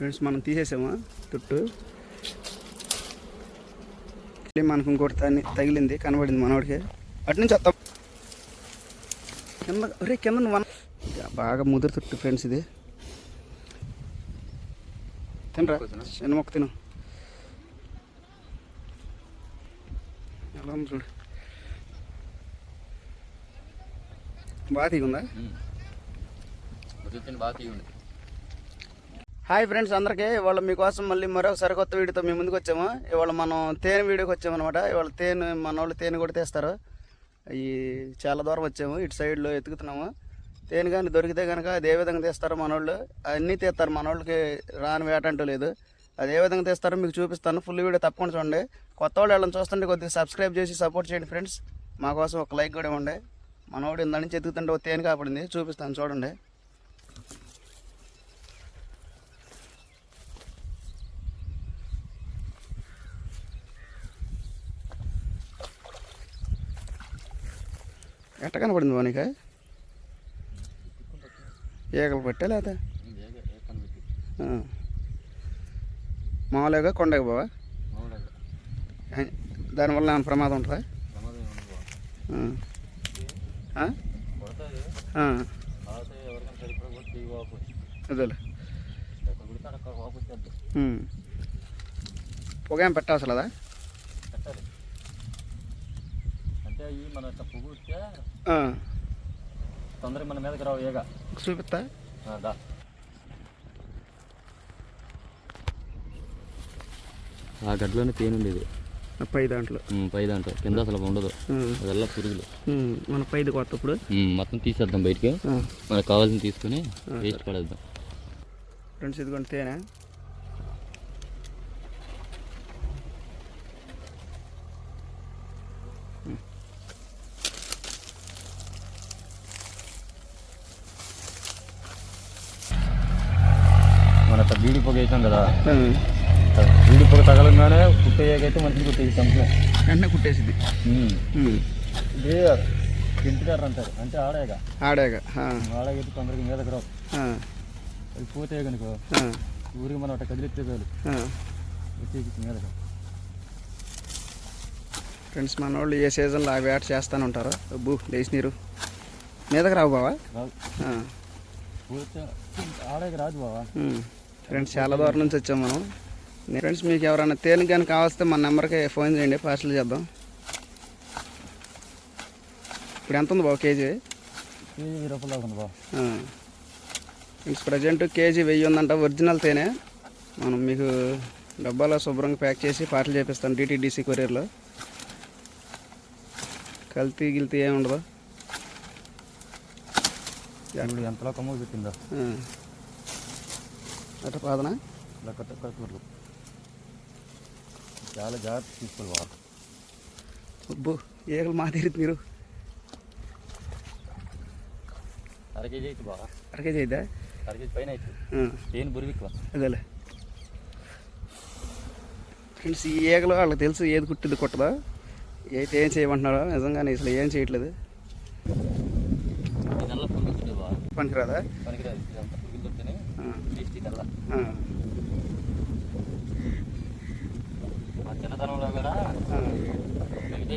Friends మనం తీసేసాము? తుట్టు మనకు ఇంకోటి తగిలింది కనబడింది మనవాడికి అటు నుంచి వస్తాం కింద రే కింద బాగా ముదురు తుట్టు ఫ్రెండ్స్ ఇది. తినరా? చిన్న మొక్క తిను. ఎలా ఉంది చూడు. బాగా తీగుందా? బాగా తీగుంది. హాయ్ ఫ్రెండ్స్ అందరికీ. ఇవాళ మీకోసం మళ్ళీ మరొక సరికొత్త వీడియోతో మీ ముందుకు వచ్చాము. ఇవాళ మనం తేనె వీడియోకి వచ్చామన్నమాట. ఇవాళ తేనె మన వాళ్ళు తేనె కూడా తీస్తారు. ఈ చాలా దూరం వచ్చాము. ఇటు సైడ్లో ఎతుకుతున్నాము. తేనె కానీ దొరికితే కనుక అది ఏ విధంగా తీస్తారో మనోళ్ళు? అన్నీ తీస్తారు. మనోళ్ళకి రాని వేట అంటూ లేదు. అది ఏ విధంగా తీస్తారో మీకు చూపిస్తాను. ఫుల్ వీడియో తప్పకుండా చూడండి. కొత్త వాళ్ళు వాళ్ళని చూస్తుంటే కొద్దిగా సబ్స్క్రైబ్ చేసి సపోర్ట్ చేయండి ఫ్రెండ్స్. మా కోసం ఒక లైక్ కూడా ఇవ్వండి. మనోడు ఇందా నుంచి ఎత్తుకుతుంటే ఒక తేనె కాపడింది. చూపిస్తాను. చూడండి. ఎట్ట కనపడింది బానిక ఈగలు పట్టే లేదా మామూలుగా కొండకి బావా దానివల్ల ఏమైనా ప్రమాదం ఉంటుందా. అదేలే. ఏం పెట్టవసలదా అంటే ఈ మన ఆ. తొందరగా మన మీదకి రావు ఏగా చూపిస్తా. ఆ, దా. ఆ గడ్డలోనే తేనె ఉండేది. పై దాంట్లో. పై దాంట్లో. కింద అసలు ఉండదు. అదెల్లా పురుగులు. మన పైది కొత్త ఇప్పుడు మొత్తం తీసేద్దాం బయటికి. మనకు కావాల్సింది తీసుకొని వేస్ట్ పడేద్దాం. ఫ్రెండ్స్ ఇదిగోండి తేనె మన వేసాం కదా. బీడి పొగ తగలంగానే కుట్టేయకైతే మంచిగా కుట్టేసి కంపెనీ వెంటనే కుట్టేసింది. ఇది అంటారు అంటే ఆడేగా ఆడాక ఆ. ఆడగైతే తొందరగా మీదకి రావు ఆ. అది పోతే కనుకో. ఊరికి మనం అట్లా కదిలిస్తే చాలు. వచ్చేసి మీదకి ఫ్రెండ్స్ మన వాళ్ళు ఏ సీజన్లో ఆ వేట చేస్తూనే ఉంటారు బూ లేచి నీరు మీదకి రావు బావా. పోతే ఆడేకి రాదు బావా. ఫ్రెండ్స్ చాలా దూరం నుంచి వచ్చాం మనం. ఫ్రెండ్స్ మీకు ఎవరైనా తేలిక కానీ కావస్తే మన నెంబర్కి ఫోన్ చేయండి పార్సల్ చేద్దాం. ఇప్పుడు ఎంత ఉంది బావ కేజీ. ఫ్రెండ్స్ ప్రజెంట్ కేజీ వెయ్యి ఉందంట ఒరిజినల్ తేనె. మనం మీకు డబ్బాలో శుభ్రంగా ప్యాక్ చేసి పార్సల్ చేపిస్తాం డిటీడీసీ కొరియర్లో. కల్తీ గిల్తీ ఏమి ఉండదు. ఎంతలో కమ్మ పెట్టిందా. ఆ. అట్ట పాదనా ఇలా కట్ట చాలా జాగ్రత్త తీసుకోవాలి. బావ అబ్బో ఏగలు మా తీరు మీరు? అర కేజీ అయితే బావ అరకే చేయద్దా అర కేజీ పైన అయితే. దేని బురివిక్కువ అదేలే. ఫ్రెండ్స్ ఈ ఏగలు వాళ్ళకి తెలుసు ఏది కుట్టింది కుట్టదో? అయితే ఏం చేయమంటున్నారో నిజంగానే అసలు ఏం చేయట్లేదు. పనికిరాదా? పనికిరాదు. ఆ. మా చిన్నతనంలో కూడా ఇదే.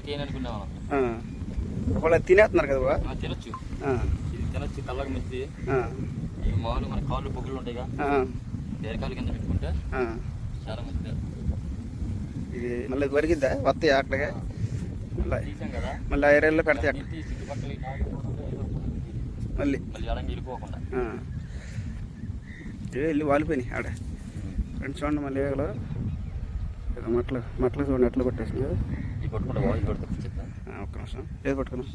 వాళ్ళు తినేస్తున్నారు కదా బా మనం తినొచ్చు. ఇది తినొచ్చు కళ్ళకి మంచిది. ఇవి మామూలు మన కాళ్ళు పొగులు ఉంటాయిగా ఆ. బీరకాయలు కింద పెట్టుకుంటే. చాలా మంచిది. ఇది మళ్ళీ దొరికిద్దా వస్తాయి అక్కడికి? మళ్ళీ ఐరన్లో పెడతాయి. మళ్ళీ. మళ్ళీ అడంగి వెళ్ళిపోకుండా వెళ్ళి వాలిపోయినాయి ఆడ. ఫ్రెండ్స్ చూడండి మళ్ళీ ఏగలు ఇక మట్లు మట్లు చూడండి ఎట్లా కొట్టేసింది ఒక్క నిమిషం. ఏది పట్టుకున్నాం.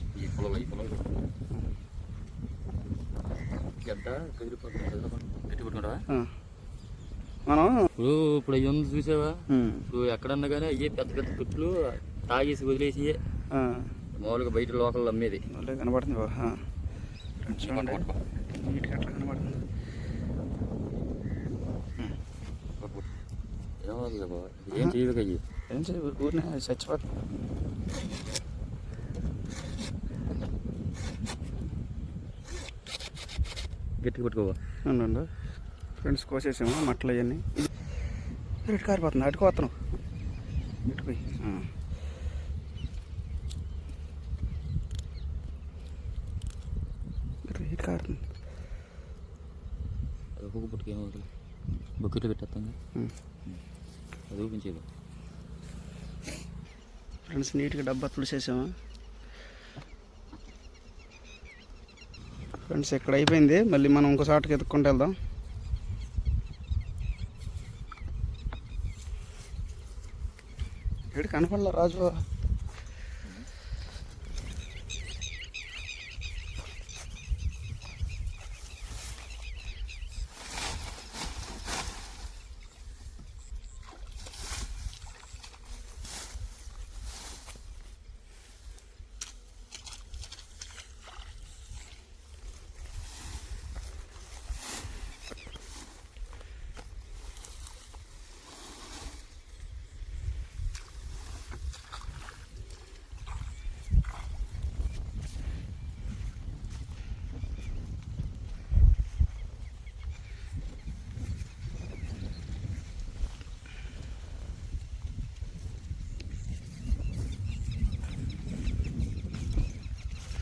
మనం ఇప్పుడు ఇప్పుడు అవి ఉంది చూసావా. ఇప్పుడు ఎక్కడన్నా కానీ అయ్యే పెద్ద పెద్ద తుట్లు తాగేసి వదిలేసి. మామూలుగా బయట లోకల్ అమ్మేది. కనబడుతుంది నీట్గా అట్లా కనబడుతుంది ఏమవుతుంది బాబా ఏం చేయదు అయ్యి. ఏం చేయ ఊరినే చచ్చిపోతుంది గట్టి కొట్టుకోవా? ఉండు, ఉండు. ఫ్రెండ్స్ కోసేసాము మట్టలు అవన్నీ. ఇటు కారిపోతుంది అటుకోతున్నాం ఇటు పోయి. ఇటు కారుతుంది అది ఒక్కొక్క పుట్టుకు ఏమవుతుంది బకెట్లో పెట్టేస్తుంది. అది ఫ్రెండ్స్ నీట్గా డబ్బా తుడిసేసాము. ఫ్రెండ్స్ ఇక్కడ అయిపోయింది. మళ్ళీ మనం ఇంకో చోటకి ఎత్తుక్కుంటూ వెళ్దాం. ఇక్కడ కనపడలే రాజు?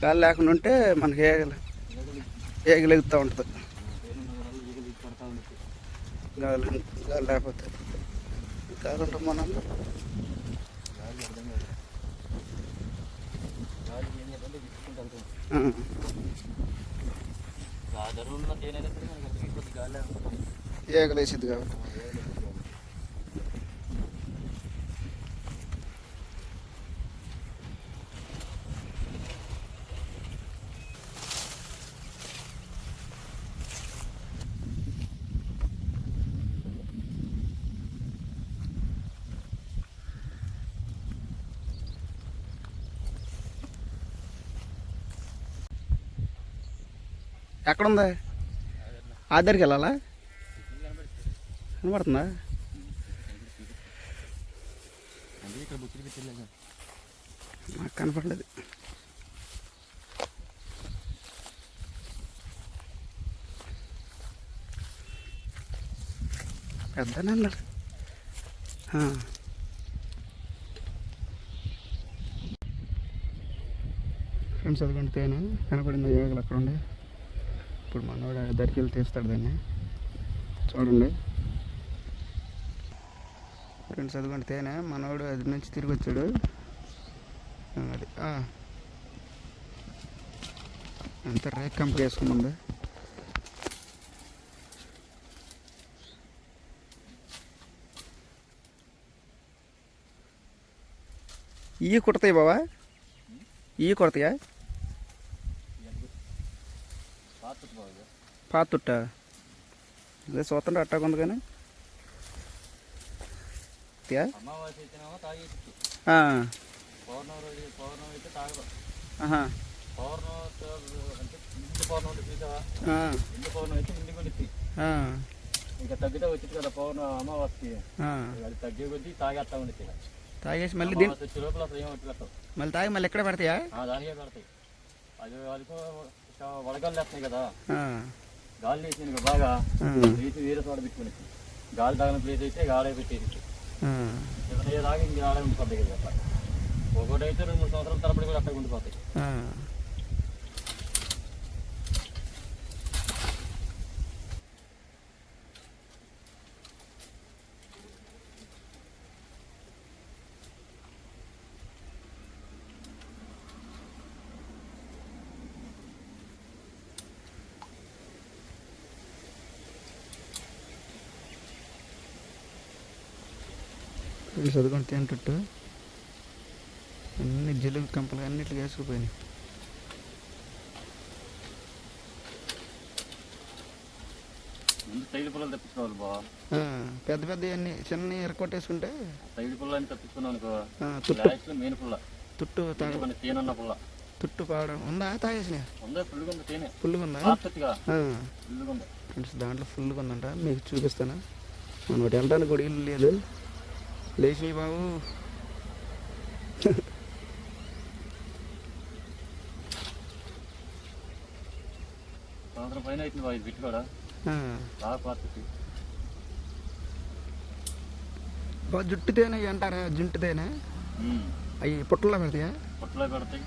గాలి లేకుండా ఉంటే మనకి ఏగలు ఏగలెగుతూ ఉంటుంది. గాలి గాలి లేకపోతే. గాలి ఉంటాం మనం ఆ, ధరలున్న తేనె అనేది మనకి అక్కడికి కొద్ది గాలి ఏగలేసిద్ది కాబట్టి ఎక్కడుంది? ఆ దగ్గరికి వెళ్ళాలా? కనబడుతుందా? నాకు కనపడలేదు. పెద్దనే అన్నాడు ఫ్రెండ్స్ అదిగోండి తేను. కనపడింది? యోగలు అక్కడ ఉండే ఇప్పుడు మనోడు దగ్గరికి వెళ్ళి తీస్తాడు దాన్ని. చూడండి. ఫ్రెండ్స్ అదిగోండి తేనె. మనోడు అది నుంచి తిరిగి వచ్చాడు. అది అంత రేక్ కంపెనీ వేసుకుంది ఈ కుడతాయి బావా? ఈ కుడతాయా? పాత బాగా పాత తుట్ట ఇదే చూస్తుంటే అట్టాకుంది కానీ? అమావాస్య ఇంకా తగ్గితే వచ్చింది కదా ఆ. అది తగ్గే కొద్దీ తాగేస్తా ఉండి తాగేసి మళ్ళీ దీని అమావాస్య మళ్ళీ తాగి మళ్ళీ ఎక్కడ పెడతాయా? దానికే పెడతాయి. అది వాళ్ళకి వడగాలు వేస్తున్నాయి కదా. గాలి వేసినాయి కదా బాగా. వేసి వేరే చోట పెట్టుకుని. గాలి తాగిన ప్లేస్ అయితే గాడే పెట్టేసి దాకా ఇంక ఆడే ఉండిపోతాయి కదా. అట్లా ఒకటి అయితే రెండు మూడు సంవత్సరాల తరబడి కూడా అక్కడ ఉండిపోతాయి ఆ. చదువుకొని తింటుట్టు అన్ని జిలుగు కంపలు అన్నిట్లు వేసుకుపోయినాయి. సైడ్ పుల్లలు తప్పించుకోవాలి బా ఆ, పెద్ద పెద్ద అన్ని చిన్న ఎరకొట్టేసుకుంటే పుల్లని ఆ, తుట్టు. మెయిన్ పుల్ల. తుట్టు తాగ కొన్ని తేనన్న పుల్ల. తుట్టు పావడం ఉందా? తాగేసిన ఉందా? ఫుల్గా ఉంది తేనె. ఫుల్గా ఉందా? పాతగా ఆ, ఫుల్గా ఉంది. ఫ్రెండ్స్ దాంట్లో ఫుల్గా ఉందంట. మీకు చూపిస్తాను. మనం వెళ్ళడానికి కూడా ఇల్లు లేదు. లేచి బాబు. సంవత్సరం పైన అవుతుంది ఇది జుట్టు తేనె ఇవి అంటారా? జుట్టు తేనె అవి పుట్టల్లో పెడతాయా? పొట్టలో పెడతాయి.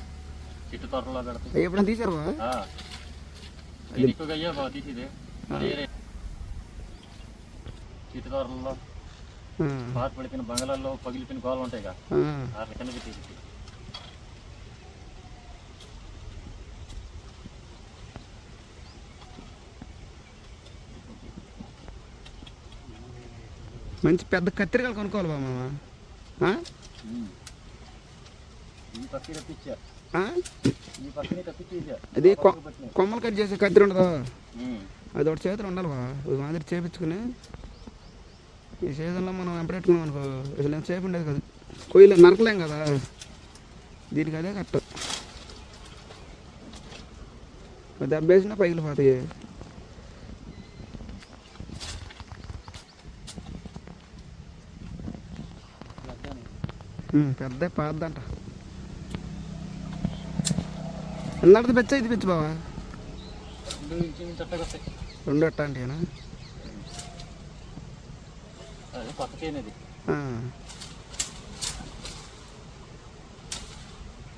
చెట్టు తోటలో పెడతాయి. ఎప్పుడైనా తీసారు బా ఆ. నేను ఎక్కువగా అయ్యా బాగా తీసేది. చెట్టు తోటలలో ఆ. పాత పడిపోయిన బంగాళాల్లో పగిలిపోయిన గోళ్ళు ఉంటాయి కదా తీసి. మంచి పెద్ద కత్తిరికాయలు కొనుక్కోవాలి బా మామ. ఆ? ఈ పక్కన తప్పించా. ఆ? ఈ పక్కనే తప్పించేసా. అది కొమ్మలు కట్ చేసే కత్తిరి ఉండదు అది ఒకటి చేతులు ఉండాలి బా మాదిరి చేపించుకుని ఈ సీజన్లో మనం ఎంపడెట్టుకున్నాం అనుకో అసలు ఎంత సేపు ఉండేది కదా. కొయ్యలే నరకలేం కదా. దీనికి అదే కట్ట దెబ్బేసినా పగిలిపోతాయి ఉమ్, పెద్ద పాద్దంట ఎందాడితే పెచ్చ ఇది పెచ్చు బావా. రెండు ఇంచు చట్టగా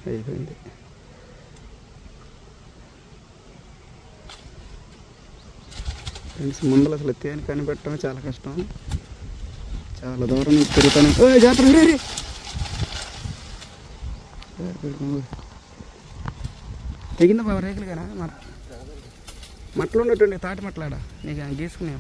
అయిపోయింది. ఫ్రెండ్స్ ముందులు అసలు తేనె కనిపెట్టడం చాలా కష్టం. చాలా దూరం నుంచి తిరుగుతాను. ఓ జాతర తెగిందా రేకులు కదా మట్ మట్టలు ఉన్నట్టుండి తాటి మట్లాడ? నీకు గీసుకునే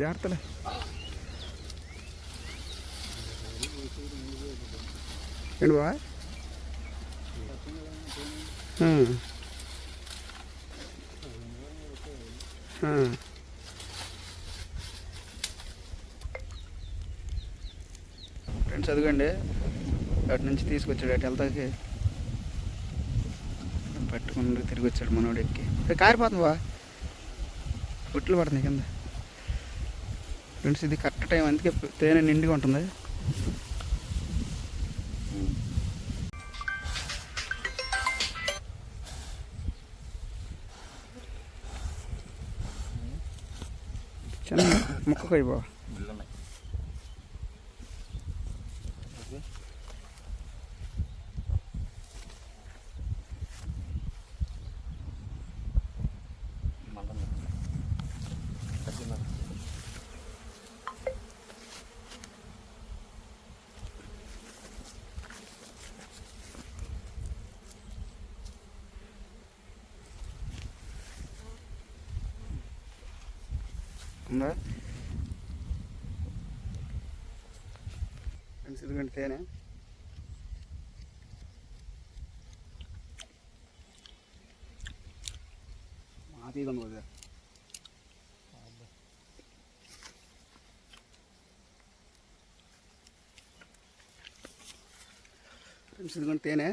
జాగ్రత్తలే ఏంటి బాబా ఫ్రెండ్స్ అదిగండి. అటు నుంచి తీసుకొచ్చాడు అటు వెళ్తాకి. పట్టుకుని తిరిగి వచ్చాడు మనోడు ఎక్కి కారిపోతుంది బా. గుట్లు పడుతున్నాయి కింద. ఫ్రెండ్స్ ఇది కరెక్ట్ టైం. అందుకే తేనె నిండుగా ఉంటుంది. చిన్న మొక్క కొయ్యి బావ బిల్లున్నాయి ఉందా ఫ్రెండ్స్ ఇదిగోండి తేనె మాతీగా ఉంది కొద్దిగా ఫ్రెండ్స్ ఇదిగోండి తేనె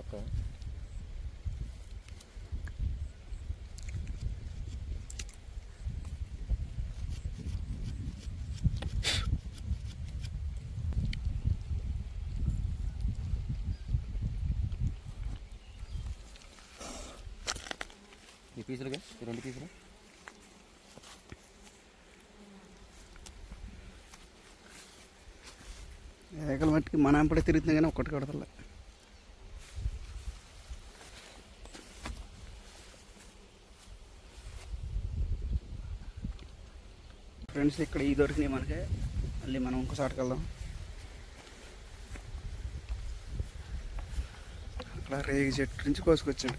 ఓకే ఈ పీసులుగా ఈ రెండు పీసులు ఏకల మట్టికి మన అంపడే తిరుగుతుంది కానీ ఒక్కటి కడతలే. ఫ్రెండ్స్ ఇక్కడ ఈ దొరికినాయి మనకి. మళ్ళీ మనం ఇంకోసారికి వెళ్దాం. అక్కడ రేగి చెట్టు నుంచి కోసుకొచ్చాడు.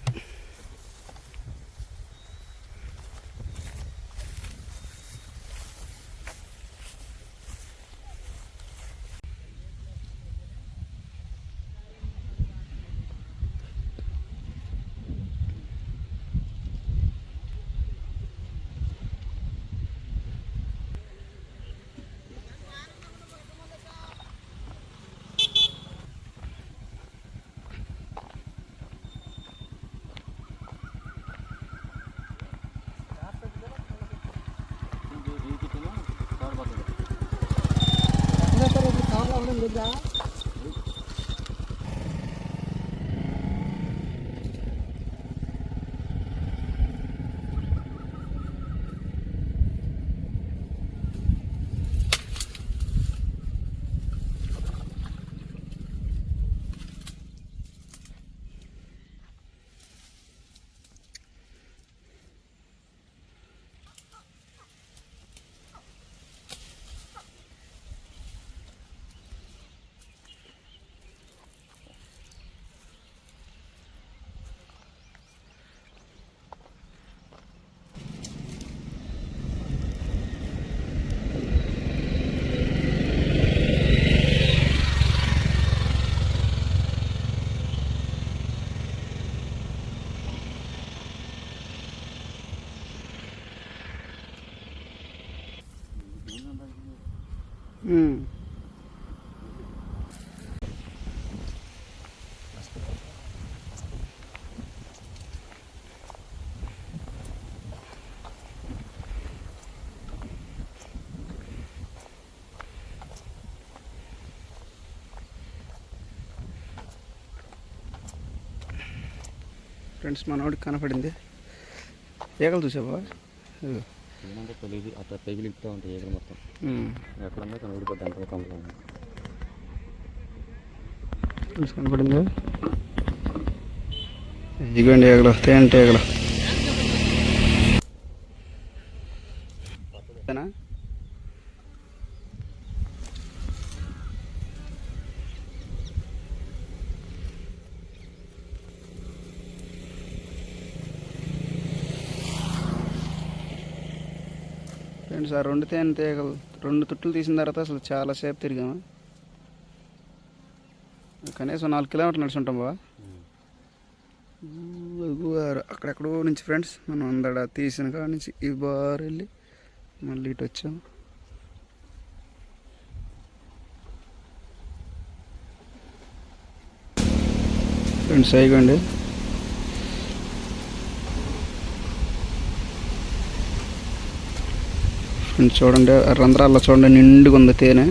Allah mendengar. ఫ్రెండ్స్ మనవాడికి కనపడింది. ఈగలు చూసావా? తెలియదు అట్లా తెగిలిపుతూ ఉంటాయి ఏగలు మొత్తం. ఎక్కడన్నా తను ఊడిపోద్ది ఫ్రెండ్స్ కనపడింది? ఇదిగోండి ఈగలు తేనె ఈగలు ఫ్రెండ్స్ ఆ రెండు తేనె తీగలు రెండు తుట్లు తీసిన తర్వాత అసలు చాలాసేపు తిరిగాము. కనీసం నాలుగు కిలోమీటర్లు నడిచి ఉంటాం ఊ, అక్కడెక్కడో నుంచి ఫ్రెండ్స్ మనం అందడ తీసిన కాడ నుంచి ఈ బార్ వెళ్ళి మళ్ళీ ఇటు వచ్చాం ఫ్రెండ్స్ అయిగోండి. చూడండి రంధ్రాల్లో చూడండి నిండుగా ఉంది తేనె.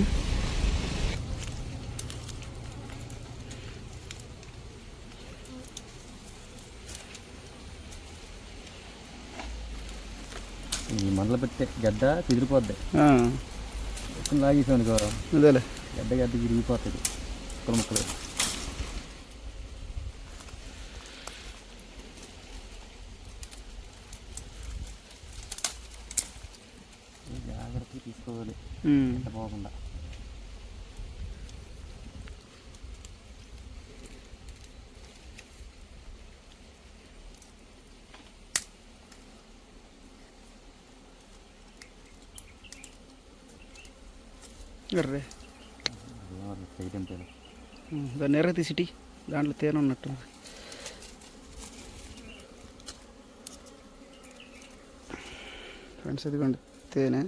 ఈ మండలు పెట్టే గడ్డ తిరిగిపోద్ది ఆ, ఎక్కువ లాగేసాం అనుకో. అదేలే. గడ్డ గడ్డ విరిగిపోతుంది ముక్కలు ముక్కలు జాగ్రత్తగా తీసుకోవాలి గడ్డ పోకుండా. దాన్ని ఎర్ర తీసిటి దాంట్లో తేనె ఉన్నట్టు ఫ్రెండ్స్ ఇదిగోండి తేనె.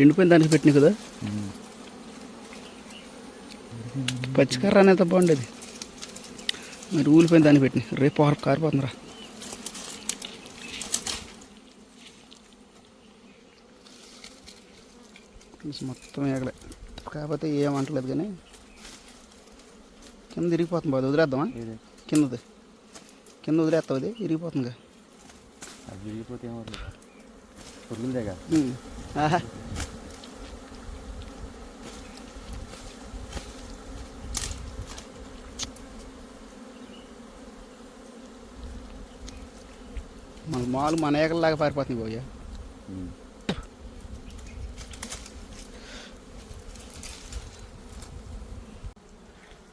ఎండిపోయిన దానికి పెట్టినాయి కదా. పచ్చికర్ర అనేది బాగుండేది. మరి ఊలిపోయిన దాన్ని పెట్టినాయి. రేపు ఆరు కారిపోతుందిరా. మొత్తం ఎగలే కాకపోతే ఏం అంటలేదు కానీ కింద ఇరిగిపోతుంది బాగా వదిలేద్దామా? కిందది. కింద వదిలేస్తావు అది ఇరిగిపోతుందిగా. అది విరిగిపోతే ఏమవుతుంది మన మాలు మన ఏకల్లాగా పారిపోతుంది పోయా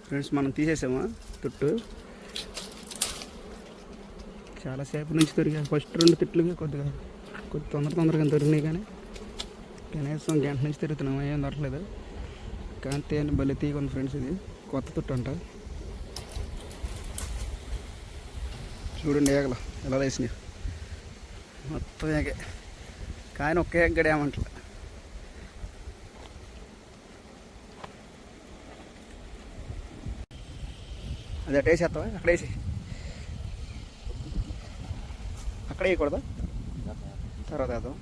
ఫ్రెండ్స్ మనం తీసేసామా తుట్టు? చాలాసేపు నుంచి దొరికాయి. ఫస్ట్ రెండు తిట్లుగా కొద్దిగా కొద్ది తొందర తొందరగా దొరికినాయి కానీ కనీసం గంట నుంచి తిరుగుతున్నాము? ఏం దొరకలేదు. కానీ తేనె భలే తీగ ఉంది ఫ్రెండ్స్ ఇది. కొత్త తుట్టు అంట. చూడండి ఏగలు ఎలా వేసినాయి మొత్తం ఎగే కానీ ఒకే గడియామంటారు అది అటేసేస్తావా అక్కడ వేసి అక్కడ వేయకూడదా? తర్వాత వేద్దాం.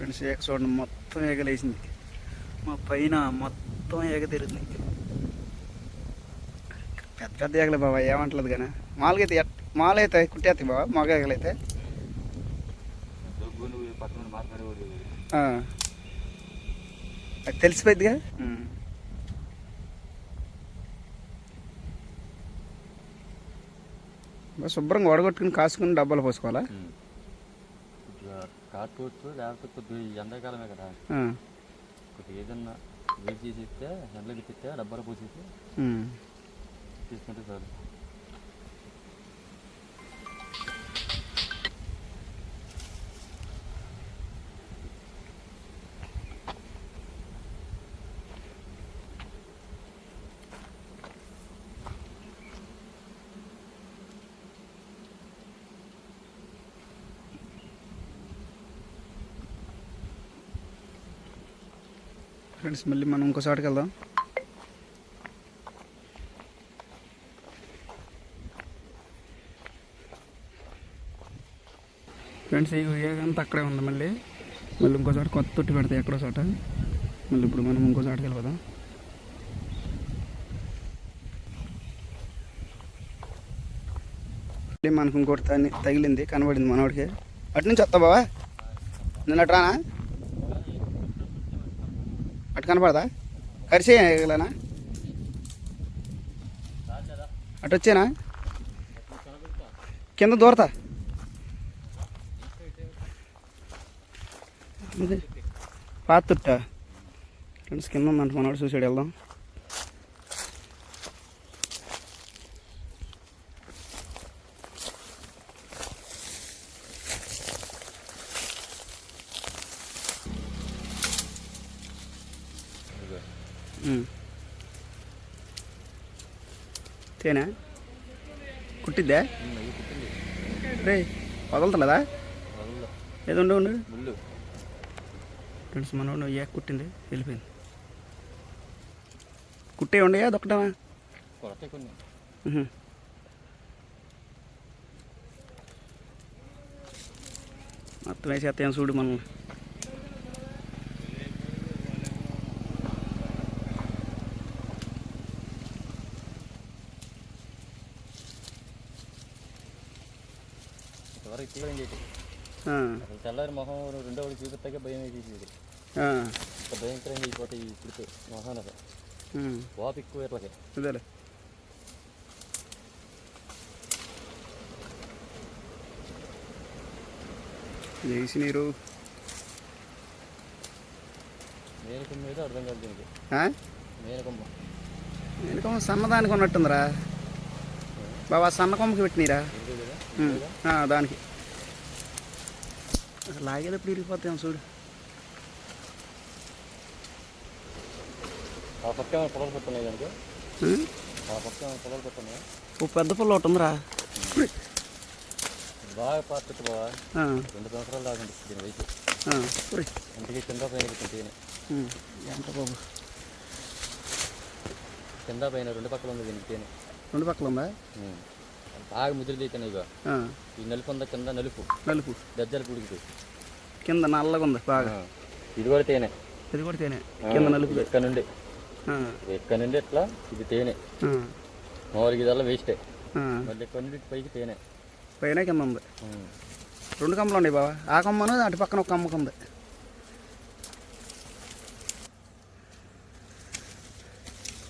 ఫ్రెండ్స్ ఏక చూడండి మొత్తం ఏగలేసింది. మా పైన మొత్తం ఏగ తిరిగింది పెద్ద పెద్ద ఏగలే బాబా ఏమంటలేదు కానీ. మామూలుగా అయితే ఎట్- మామూలు అయితే కుట్టేస్తాయి బాబా మగ ఏగలైతే. అది. బాగా శుభ్రంగా వడగొట్టుకుని కాసుకుని డబ్బాలు పోసుకోవాలా? కాటుకోవచ్చు లేకపోతే కొద్దిగా ఎండాకాలమే కదా. కొద్దిగా ఏదన్నా వేడి చేసి ఇస్తే ఎండలో పెట్టిస్తే డబ్బాలో పోసేసి. తీసుకుంటే చాలు ఫ్రెండ్స్ మళ్ళీ మనం ఇంకోసారికి వెళ్దాం. ఫ్రెండ్స్ ఈ ఏగంతా అక్కడే ఉంది మళ్ళీ. మళ్ళీ ఇంకోసారి కొత్త తొట్టి పెడతాయి ఎక్కడో చోట. మళ్ళీ ఇప్పుడు మనం ఇంకో చోటుకి వెళ్ళిపోదాం. మళ్ళీ మనకు ఇంకోటి తగిలింది కనబడింది మనవాడికి అటు నుంచి వస్తా బావా నిన్న రానా? కనపడదా? కరిసేయగలనా అటు వచ్చేనా? కింద దూరతా. అదే. ఫ్రెండ్స్ కింద ఉందంట మనవాడు చూసాడు వెళ్దాం ఇదిగో. ఉమ్. తేనా కుట్టిద్దా? రే వదలతలేదా ఏదో ఉండు ఉండు. ఫ్రెండ్స్ మనోడు ఏ కుట్టింది? వెళ్ళిపోయింది. కుట్టే ఉండయా? దొక్కటమా? మొత్తం వేసేస్తాం చూడు మనం ఇంతవరకు తీయడం చేసి ఆ, అసలు తెల్లారి మొహం రెండో వాడికి చూపిస్తాకే భయం వేసేది భయంకరంగా అయిపోతాయి ఇప్పుడు మొహం అసలు ఉమ్, వాపు ఎక్కువ ఇట్లకి అదేలే. వేసి నీరు. మేనకొమ్మ మీద అర్థం కాదు దీనికి? మేనకొమ్మ. వెనుక సన్నదానికి ఉన్నట్టుందిరా. బాబా సన్న కొమ్మకి పెట్టినీరా? దానికి. అసలు లాగేటప్పుడు ఇరిగిపోతాం చూడు ఓ పెద్ద పుల్ల ఒకటి ఉందిరా బాగా పాత బాగా రెండు సంవత్సరాలు దాకా దీని ఉరి. ఇంటికి కింద పైన ఎంత బాబు కింద పైన రెండు పక్కల ఉంది దీనికి తేనె రెండు పక్కల ఉందా. బాగా ముద్ర తీతాను ఇక ఆ, ఈ నలుపు ఉందా కింద నలుపు? నలుపు. దజ్జలు పుడికి కింద నల్లగా ఉంది బాగా. ఇది కూడా తేనె. ఇది కూడా తేనే. కింద నలుపు. ఇక్కడ నుండి. ఇక్కడ నుండి ఇట్లా ఇది తేనె. మామూలుగా ఇదల్లా వేస్టే. మళ్ళీ ఇక్కడ నుండి పైకి తేనె. పైన కింద ఉంది. రెండు కమ్మలు ఉన్నాయి బాబా ఆ కమ్మను అటు పక్కన ఒక కమ్మకు ఉంది.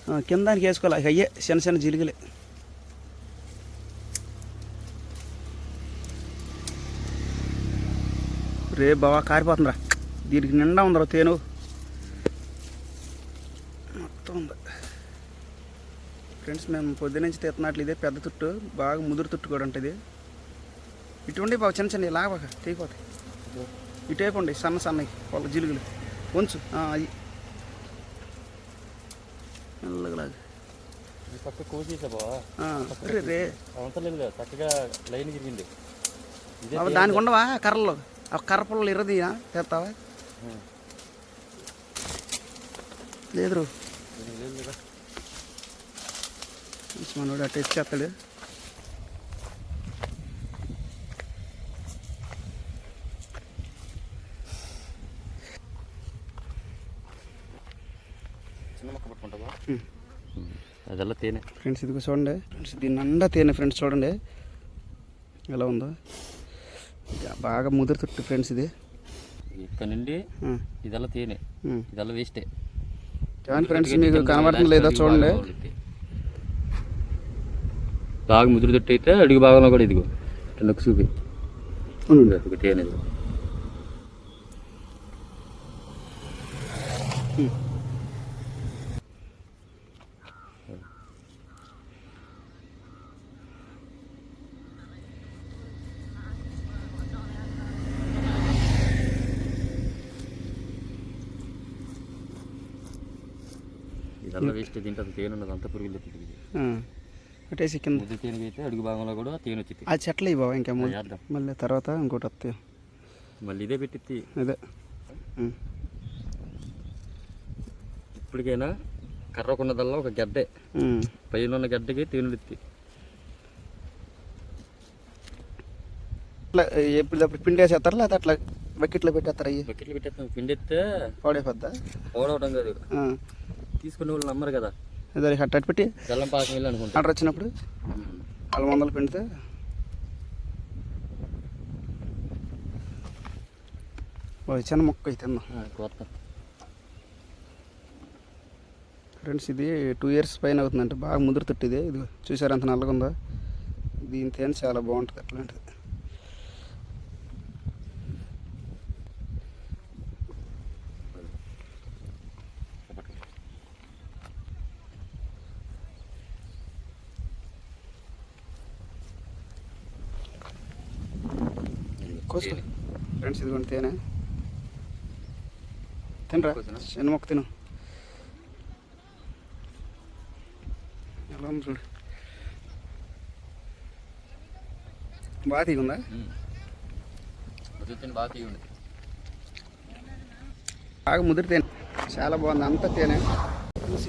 ఆ, కింద దానికి వేసుకోవాలి. అయ్యే చిన్న చిన్న జిలుగులే. రే బావా కారిపోతుందిరా. దీనికి నిండా ఉందిరా తేను. మొత్తం ఉంది. ఫ్రెండ్స్ మేము పొద్దునుంచి తీస్తున్నట్లు ఇదే పెద్ద తుట్టు బాగా ముదురు తుట్టు కూడా ఉంటుంది ఇటువంటి బాబు చిన్న చిన్న ఇలా బాగా తెగిపోతాయి. ఇటువైపు ఉండి సన్న సన్నవి వాళ్ళ జిలుగులు. ఉంచు. అవి మెల్లగా లాగు. ఈ పక్క కోసేసా రే చక్కగా లైన్ తిరిగింది. దానికి ఉండవా కర్రలు ఆ కర్ర పుల్లలు ఇరది తెస్తావా. లేదు మనోడు అట్ట ఇచ్చేస్తాడు. అదల్లా తేనె? ఫ్రెండ్స్ ఇదిగో చూడండి. ఫ్రెండ్స్ దీన్ని నిండా తేనె ఫ్రెండ్స్ చూడండి. ఎలా ఉందో? బాగా ముదురుతుట్టు ఫ్రెండ్స్ ఇది. ఇక్కడ నుండి ఇదల్లా తేనె. ఇదల్లా వేస్టే? చూడండి ఫ్రెండ్స్ మీకు కనబడుతుంది లేదా చూడండి. బాగా ముదురు తొట్టి అయితే అడుగు భాగంలో కూడా ఇదిగో. చూపి. తేనె వేస్ట్ దీంట్లో తేనె ఉన్నది అంతా పురుగులు ఆ, పెట్టేసి కింద ముద్ద తేనె అయితే అడుగు భాగంలో కూడా తేనె వచ్చింది. ఆ చెట్లు ఇవ్వ ఇంకా మళ్ళీ తర్వాత ఇంకోటి వస్తాయి మళ్ళీ ఇదే పెట్టిద్ది. అదే. ఇప్పటికైనా కర్రకున్నదల్లా ఒక గడ్డే. పైన ఉన్న గడ్డకి తేనెలు ఎత్తి అట్లా ఎప్పటికప్పుడు పిండి వేసేస్తారా లేకపోతే అట్లా బకెట్లో పెట్టేస్తారా అయ్యి బకెట్లు పెట్టేస్తాం. పిండి ఎత్తే పాడైపోద్దా? ఓడవడం కాదు. తీసుకునే వాళ్ళు నమ్మరు కదా. అట్ట అట్ట పెట్టి బెల్లం పాకం వెళ్ళి అనుకుంటా. ఆర్డర్ వచ్చినప్పుడు వాళ్ళ వందలు పిండితే ఓ చిన్న మొక్క అయితే కొత్త ఫ్రెండ్స్ ఇది టూ ఇయర్స్ పైన అవుతుందంటే. బాగా ముదురుతుట్టు ఇది ఇది చూసారు ఎంత నల్లగా ఉందో దీని తేనె చాలా బాగుంటుంది అట్లాంటిది. కోసుకో ఫ్రెండ్స్ ఇదిగోండి తేనె. తినరా? చిన్న మొక్క తిను. ఎలా ఉంది చూడు. బాగా తీగుందా బాగా ముదిరి తేనె. చాలా బాగుంది అంత తేనె.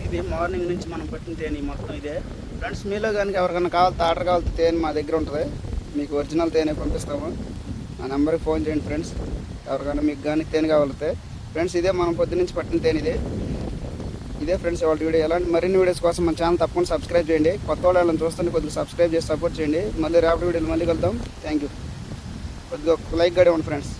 ఇది మార్నింగ్ నుంచి మనం పట్టిన తేనె మొత్తం ఇదే. ఫ్రెండ్స్ మీలో కానీ ఎవరికైనా కావాలి ఆర్డర్ కావాలి తేనె మా దగ్గర ఉంటుంది. మీకు ఒరిజినల్ తేనె పంపిస్తాము. ఆ నెంబర్కి ఫోన్ చేయండి ఫ్రెండ్స్. ఎవరికైనా మీకు కానీ తేనె కావాలితే. ఫ్రెండ్స్ ఇదే మనం పొద్దు నుంచి పట్టిన తేనె ఇదే. ఇదే ఫ్రెండ్స్ వాళ్ళ వీడియో. ఎలాంటి మరిన్ని వీడియోస్ కోసం మన ఛానల్ తప్పకుండా సబ్స్క్రైబ్ చేయండి. కొత్త వాళ్ళని చూస్తుంటే కొద్దిగా సబ్స్క్రైబ్ చేసి సపోర్ట్ చేయండి. మళ్ళీ రేపటి వీడియోలు మళ్ళీ కలుద్దాం. Thank you. కొద్దిగా లైక్ గడి ఇవ్వండి ఫ్రెండ్స్.